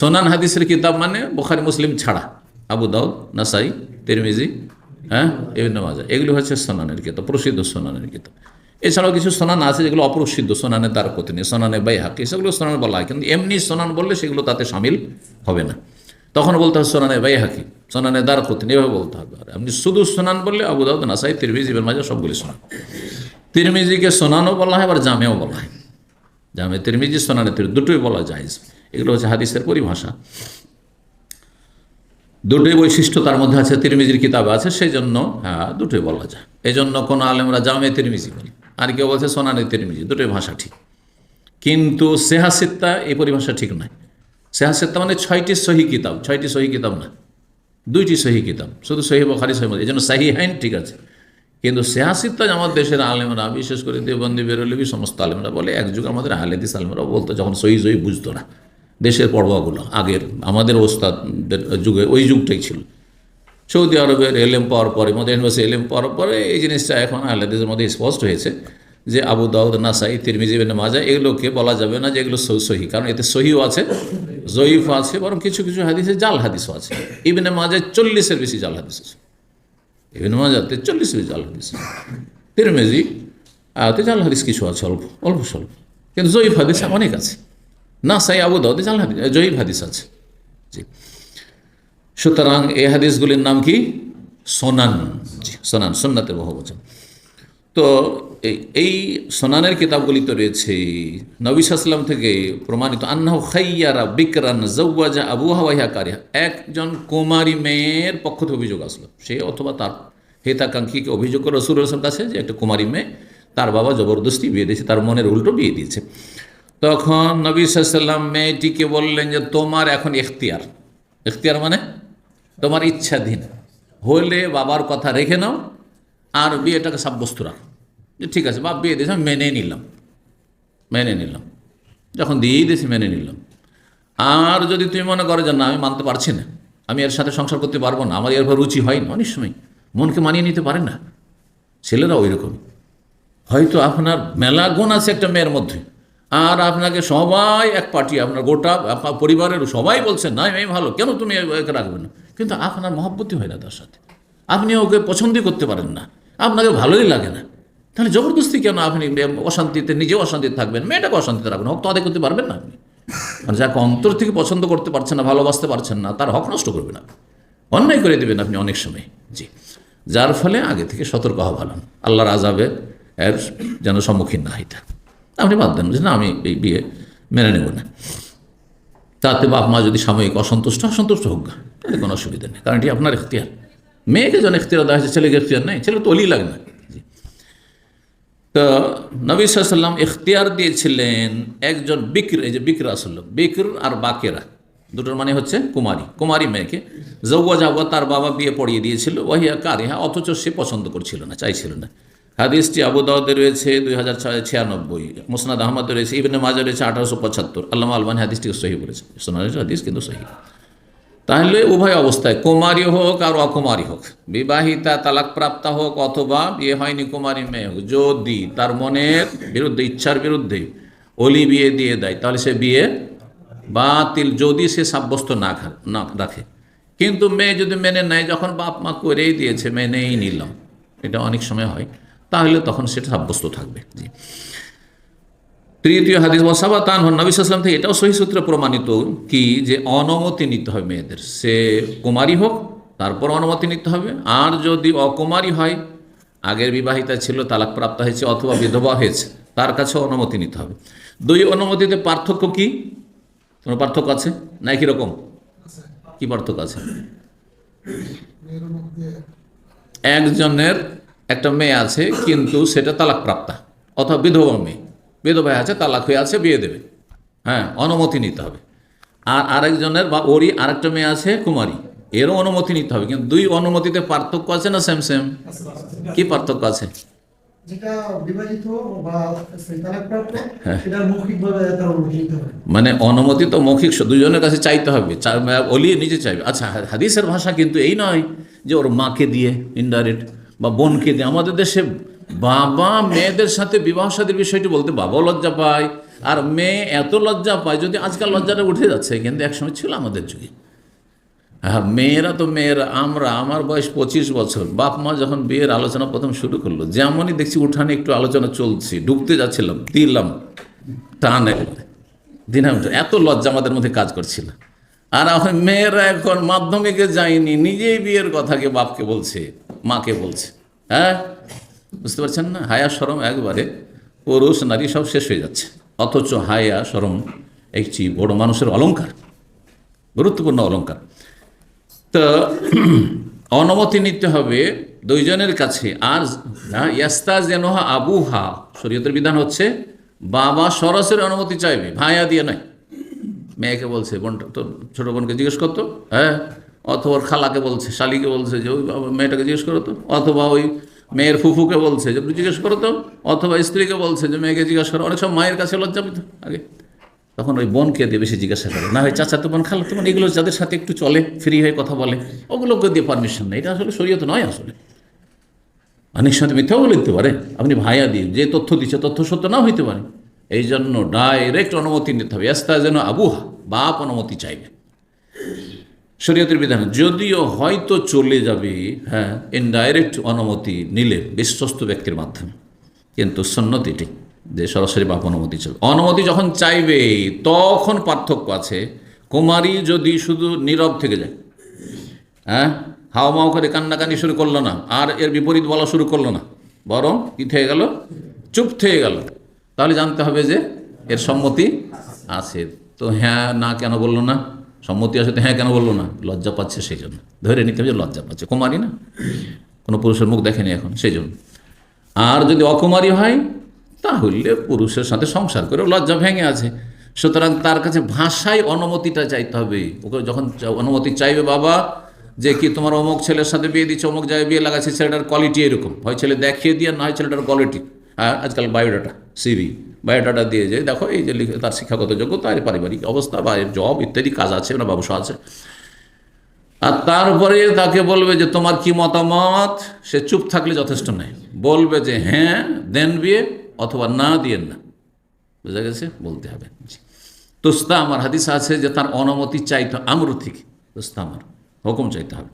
সোনান হাদিসের কিতাব মানে বোখারি, মুসলিম ছাড়া। আবু দাউদ, নাসাই, তিরমিজি হ্যাঁ বিভিন্ন মাজা এগুলো হচ্ছে সোনানের কিতাব, প্রসিদ্ধ সোনানের কিতাব। এছাড়াও কিছু সোনান আছে যেগুলো অপ্রসিদ্ধ, সোনানে তার নেই, সোনানে বাই হাকি সেগুলো সোনান বলা হয়, কিন্তু এমনি সোনান বললে সেগুলো তাতে সামিল হবে না। তখন বলতে হবে সোনানে বাই হাকি সোনানে দার নেই, এভাবে বলতে হবে। আর আপনি শুধু সোনান বললে আবু দাউদ, নাসাই, তিরমিজি, ইবেন মাজা সবগুলি সোনান। তিরমিজিকে সোনানও বলা হয়, আবার জামেও বলা হয়। জামে তিরমিজি, সোনানে তির দুটোই বলা যায়। এগুলো হচ্ছে হাদিসের পরিভাষা। দুটোই বৈশিষ্ট্য তার মধ্যে আছে, তিরমিজির কিতাব আছে সেই জন্য হ্যাঁ দুটোই বলা যায়। এই জন্য কোনো আলেমরা জামে তিরমিজি বলে, আর কেউ বলছে সোনানে তিরমিজি, দুটোই ভাষা ঠিক। কিন্তু সেহাসিত্তা এই পরিভাষা ঠিক নয়। সেহাসিত্তা মানে ছয়টি সহি কিতাব, ছয়টি সহি কিতাব না, দুইটি সহি কিতাব, শুধু সহি বখারি, সহি এই জন্য সাহি হাইন ঠিক আছে। কিন্তু সেহাসিত্তা আমার দেশের আলেমরা, বিশেষ করে দেবন্দি বেরোলেবি, সমস্ত আলেমরা বলে, এক যুগ আমাদের আহলেদিস আলেমরা বলতো, যখন সহি সহি বুঝতো না। দেশের পর্বগুলো আগের, আমাদের ওস্তাদের যুগে, ওই যুগটাই ছিল। সৌদি আরবের এলএম পাওয়ার পরে মধ্যে ইউনিভার্সিটি এলএম পাওয়ার পরে এই জিনিসটা এখন আহলেদিসের মধ্যে স্পষ্ট হয়েছে যে আবু দাউদ, নাসাই, তিরমিজি বিন মাজা এগুলোকে বলা যাবে না যে এগুলো সহি- কারণ এতে সহিও আছে জয়ীফ আছে, বরং কিছু কিছু হাদিসে জাল হাদিসও আছে। ইবনে মাজায় চল্লিশের বেশি জাল হাদিস আছে। ইবনে মাজাতে চল্লিশের বেশি জাল হাদিস। তিরমিজি আতে জাল হাদিস কিছু আছে, অল্প অল্প স্বল্প। কিন্তু জয়ীফ হাদিস অনেক আছে। না, সাই আবু দাউদে জাল হাদিস জয়ীফ হাদিস আছে। জি। সুতরাং এই হাদিসগুলির নাম কি? সোনান। জি, সোনান সোনাতের বহু বচন। তো এই সোনানের কিতাবগুলি তো রয়েছে। নবী সাল্লাম থেকে প্রমাণিত, আন্নাহ খাইয়ারা বিকরান জৌয়াজা আবু হাওয়াইহা কারিহা। একজন কুমারী মেয়ের পক্ষ থেকে অভিযোগ আসলো। সে অথবা তার হেতাকাঙ্ক্ষীকে অভিযোগ করে রসুল রসুল কাছে যে একটা কুমারী মেয়ে তার বাবা জবরদস্তি বিয়ে দিয়েছে, তার মনের উল্টো বিয়ে দিয়েছে। তখন নবী সাল্লাম মেয়েটিকে বললেন যে, তোমার এখন এখতিয়ার এখতিয়ার মানে? তোমার ইচ্ছাধীন। হলে বাবার কথা রেখে নাও, আর বিয়েটাকে সাব্যস্ত রাখো। যে, ঠিক আছে, বাপ বিয়ে দিয়েছে মেনে নিলাম। মেনে নিলাম। যখন দিয়েই দিয়েছি, মেনে নিলাম। আর যদি তুমি মনে করো যে, না, আমি মানতে পারছি না, আমি এর সাথে সংসার করতে পারব না, আমার এর উপর রুচি হয় না অনেক সময় মনকে মানিয়ে নিতে পারে না। ছেলেরা ওই রকমই হয়তো আপনার মেলা গুণ আছে একটা মেয়ের মধ্যে। আর আপনাকে সবাই এক পার্টি, আপনার গোটা আপনার পরিবারের সবাই বলছেন, না আমি ভালো, কেন তুমি একে রাখবে না? কিন্তু আপনার মহব্বতই হয় না তার সাথে। আপনি ওকে পছন্দই করতে পারেন না, আপনাকে ভালোই লাগে না। তাহলে জবরদস্তি কেন আপনি অশান্তিতে, নিজেও অশান্তিতে থাকবেন? মেয়েটাকে অশান্তিতে রাখবেন, হক তো আদায় করতে পারবেন না আপনি। আর যাকে অন্তর থেকে পছন্দ করতে পারছেন না, ভালোবাসতে পারছেন না, তার হক নষ্ট করবেন আপনি। অন্যায় করে দেবেন আপনি অনেক সময়। জি। যার ফলে আগে থেকে সতর্ক হওয়া ভালো। আল্লাহর আজাবে এর যেন সম্মুখীন না হইতে। আপনি বাদ দেন যে না আমি এই বিয়ে মেনে নেব না। তাতে বাপ মা যদি সাময়িক অসন্তুষ্ট অসন্তুষ্ট হোক তাহলে কোনো অসুবিধা নেই, কারণ এটি আপনার এখতিয়ার। মেয়েকে যেন এখতিয়ার দেওয়া হয়েছে, ছেলেকে এখতিয়ার নেই, ছেলে তো অলি লাগে না। তো নবী সাল্লাম এখতিয়ার দিয়েছিলেন একজন বিক্র, এই যে বিক্র আসল বিক্র আর বাকেরা, দুটোর মানে হচ্ছে কুমারী কুমারী মেয়েকে। জৌয়া জাওয়া তার বাবা বিয়ে পড়িয়ে দিয়েছিল ওহিয়া কারিহা, অথচ সে পছন্দ করছিল না, চাইছিল না। হাদিসটি আবু দাউদে রয়েছে দুই হাজার ছিয়ানব্বই, মুসনাদ আহমদে রয়েছে, ইবনে মাজা রয়েছে আঠারোশো পঁচাত্তর আল্লাহ আলবানি হাদিসটিকে সহি বলেছে সোনার হাদিস কিন্তু সহি। তাহলে উভয় অবস্থায় কুমারী হোক আর অকুমারী হোক, বিবাহিতা তালাকপ্রাপ্তা হোক অথবা বিয়ে হয়নি কুমারী মেয়ে হোক, যদি তার মনের বিরুদ্ধে, ইচ্ছার বিরুদ্ধে অলি বিয়ে দিয়ে দেয়, তাহলে সে বিয়ে বাতিল যদি সে সাব্যস্ত না না রাখে। কিন্তু মেয়ে যদি মেনে নেয়, যখন বাপ মা করেই দিয়েছে, মেনেই নিলাম। এটা অনেক সময় হয়। তাহলে তখন সেটা সাব্যস্ত থাকবে। জি। তৃতীয় হাদিস ওসাবা তান নবী সাল্লাম থেকে এটাও সহি সূত্রে প্রমাণিত কি যে অনুমতি নিতে হবে মেয়েদের। সে কুমারী হোক, তারপর অনুমতি নিতে হবে। আর যদি অকুমারী হয়, আগের বিবাহিতা ছিল তালাক প্রাপ্ত হয়েছে অথবা বিধবা হয়েছে, তার কাছে অনুমতি নিতে হবে। দুই অনুমতিতে পার্থক্য কি? কোনো পার্থক্য আছে? না একই রকম? কি পার্থক্য আছে? একজনের একটা মেয়ে আছে কিন্তু সেটা তালাক প্রাপ্তা অথবা বিধবা মেয়ে। বিধবা আছে তালাক হয়ে আছে বিয়ে দেবে। হ্যাঁ অনুমতি নিতে হবে। আর আরেকজনের বা ওরই আরেকটা মেয়ে আছে কুমারী এরও অনুমতি নিতে হবে। কিন্তু দুই অনুমতিতে পার্থক্য আছে না সেম সেম কি পার্থক্য আছে? হ্যাঁ। মানে অনুমতি তো মৌখিক দুজনের কাছে চাইতে হবে। অলিয়ে নিজে চাইবে। আচ্ছা হাদিসের ভাষা কিন্তু এই নয় যে ওর মাকে দিয়ে ইনডাইরেক্ট বা বোনকে দিয়ে। আমাদের দেশে বাবা মেয়েদের সাথে বিবাহ সাদীর বিষয়টি বলতে বাবাও লজ্জা পায়, আর মেয়ে এত লজ্জা পায় যদি আজকাল লজ্জাটা উঠে যাচ্ছে, কিন্তু একসময় ছিল আমাদের যুগে। হ্যাঁ মেয়েরা তো মেয়েরা, আমরা, আমার বয়স পঁচিশ বছর, বাপ মা যখন বিয়ের আলোচনা প্রথম শুরু করল, যেমনই দেখছি উঠানে একটু আলোচনা চলছে, ঢুকতে যাচ্ছিলাম দিলাম টান। দিনাম। এত লজ্জা আমাদের মধ্যে কাজ করছিল। আর এখন মেয়েরা এখন মাধ্যমিকে যায়নি, নিজেই বিয়ের কথাকে বাপকে বলছে, মাকে বলছে। হ্যাঁ? বুঝতে পারছেন না? হায়া সরম একবারে, পুরুষ নারী সব শেষ হয়ে যাচ্ছে। অথচ হায়া সরম একটি বড় মানুষের অলঙ্কার, গুরুত্বপূর্ণ অলংকার তো অনুমতি নিতে হবে দুইজনের কাছে। আর ইয়াস্তা আবু হা শরীয়তের বিধান হচ্ছে, বাবা সরাসরি অনুমতি চাইবে ভাইয়া দিয়ে নয়। মেয়েকে বলছে, বোনটা তো ছোটো বোনকে জিজ্ঞেস করতো হ্যাঁ? অথবা ওর খালাকে বলছে, শালিকে বলছে যে, ওই মেয়েটাকে জিজ্ঞেস করো তো। অথবা ওই মেয়ের ফুফুকে বলছে যে জিজ্ঞেস করো তো। অথবা স্ত্রীকে বলছে যে, মেয়েকে জিজ্ঞেস করো। অনেক সব মায়ের কাছে লজ্জা পেত আগে। তখন ওই বোনকে দিয়ে বেশি জিজ্ঞাসা করে, না হয় চাচা তো বোন, খালা তো এগুলো যাদের সাথে একটু চলে, ফ্রি হয়ে কথা বলে, ওগুলোকে দিয়ে পারমিশন নেই এটা আসলে শরীয়ত নয় আসলে। অনেক সাথে মিথ্যাও বলে পারে। আপনি ভাইয়া দিয়ে যে তথ্য দিচ্ছে, তথ্য সত্য না হইতে পারে। এই জন্য ডাইরেক্ট অনুমতি নিতে হবে। এস্তা যেন আবুহা। বাপ অনুমতি চাইবে। শরীয়তের বিধান, যদিও হয়তো চলে যাবে হ্যাঁ ইনডাইরেক্ট অনুমতি নিলে বিশ্বস্ত ব্যক্তির মাধ্যমে। কিন্তু সন্ন্যত এটি, যে সরাসরি বাপ অনুমতি চাইবে। অনুমতি যখন চাইবে, তখন পার্থক্য আছে। কুমারী যদি শুধু নীরব থেকে যায় হ্যাঁ হাও মাও করে কান্নাকানি শুরু করল না, আর এর বিপরীত বলা শুরু করল না, বরং কী থেকে গেল? চুপ থেকে গেল। তাহলে জানতে হবে যে এর সম্মতি আছে। তো হ্যাঁ না কেন বলল না? সম্মতি আছে তো হ্যাঁ কেন বলল না? লজ্জা পাচ্ছে সেই জন্য। ধরে নিতে হবে যে লজ্জা পাচ্ছে। কুমারী না? কোনো পুরুষের মুখ দেখেনি এখন, সেই জন্য। আর যদি অকুমারী হয়, তাহলে পুরুষের সাথে সংসার করে লজ্জা ভেঙে আছে। সুতরাং তার কাছে ভাষায় অনুমতিটা চাইতে হবে। ওকে যখন অনুমতি চাইবে বাবা যে কি তোমার অমুক ছেলের সাথে বিয়ে দিচ্ছে, অমুক জায়গায় বিয়ে লাগাচ্ছে, ছেলেটার কোয়ালিটি এরকম। হয় ছেলে দেখিয়ে দিয়ে, না হয় ছেলেটার কোয়ালিটি হ্যাঁ আজকাল বায়োডাটা সিবি বায়োডাটা দিয়ে যে, দেখো, এই যে তার শিক্ষাগত যোগ্যতা এর পারিবারিক অবস্থা, বা এর জব ইত্যাদি কাজ আছে না ব্যবসা আছে। আর তারপরে তাকে বলবে যে, তোমার কি মতামত? সে চুপ থাকলে যথেষ্ট নয় বলবে যে হ্যাঁ দেন বিয়ে, অথবা না দিয়েন না। বুঝা গেছে? বলতে হবে। তোস্তা, আমার হাদিস আছে যে, তার অনুমতি চাইতে আমরু থেকে। তোস্তা, আমার হুকুম চাইতে হবে।